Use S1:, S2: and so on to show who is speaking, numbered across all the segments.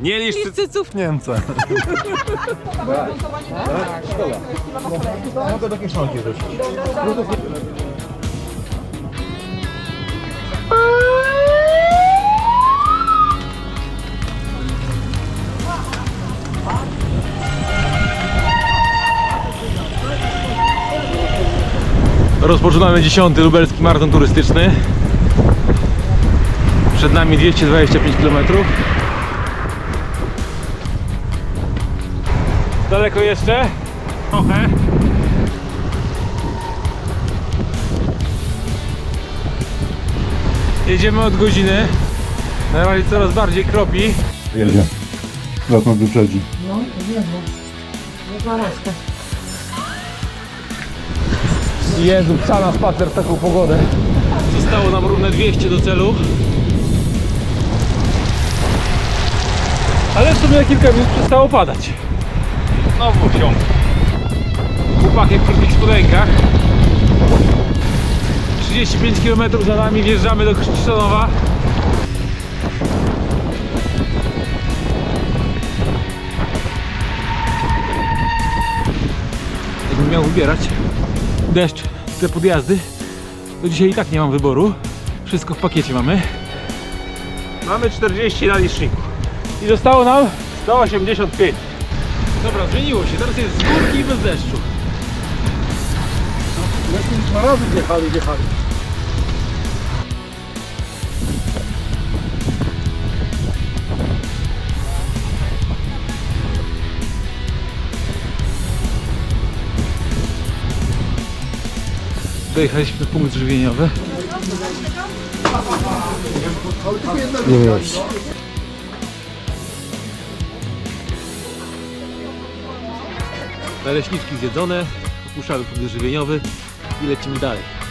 S1: Nie lisz cyc...
S2: Cyców.
S3: Niemca. Mogę do kieszonki wrzucić.
S1: Rozpoczynamy 10 lubelski maraton turystyczny. Przed nami 225 km. Daleko jeszcze? Trochę. Jedziemy od godziny. Na razie coraz bardziej kropi.
S3: Jedzie. Zaraz nas wyprzedzi.
S1: Jezu, psa na spacer w taką pogodę. Zostało nam równe 200 do celu. Ale w sumie na kilka minut przestało padać. Znowu wsiąk. Chłopakiem w krótkich spodenkach. 35 km za nami wjeżdżamy do Krzyczanowa. Jakbym miał wybierać deszcz, te podjazdy, to dzisiaj i tak nie mam wyboru. Wszystko w pakiecie mamy. Mamy 40 na liczniku. I zostało nam 185. Dobra, zmieniło się. Teraz jest z górki i bez deszczu.
S3: Dwa razy wjechali, wjechali.
S1: Dojechaliśmy do punkt żywieniowy.
S3: Nie wiesz.
S1: Naleśniczki zjedzone, opuszczamy punkt żywieniowy i lecimy dalej.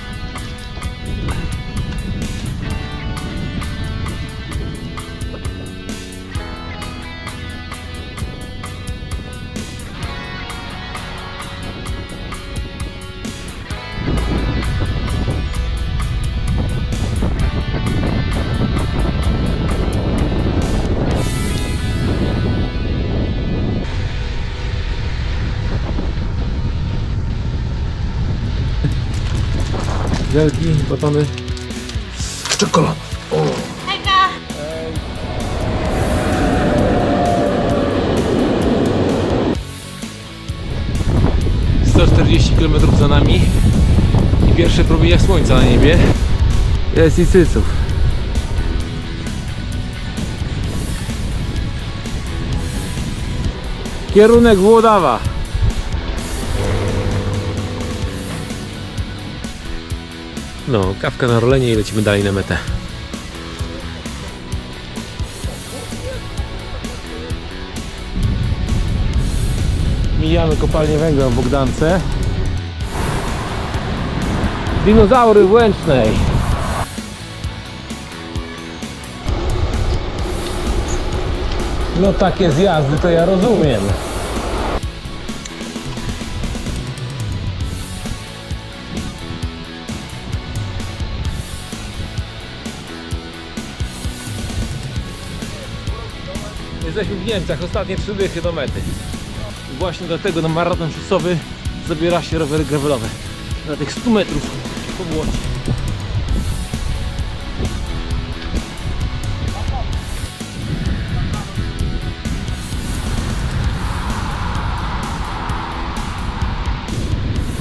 S1: Wielki, batony. Czekolad. O. 140 km za nami i pierwsze promienie słońca na niebie. Jest i cyców. Kierunek Włodawa. No, kawka na rolenie i lecimy dalej na metę. Mijamy kopalnię węgla w Bogdance. Dinozaury w Łęcznej. No takie zjazdy to ja rozumiem. Jesteśmy w Niemczech, ostatnie 3 dychy do mety. I właśnie dlatego na maraton szosowy zabiera się rowery gravelowe. Na tych 100 metrów po błocie.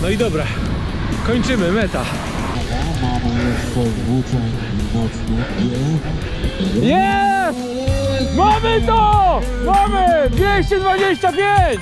S1: No i dobra, kończymy, meta. Jest! Mamy to! Mamy! 225!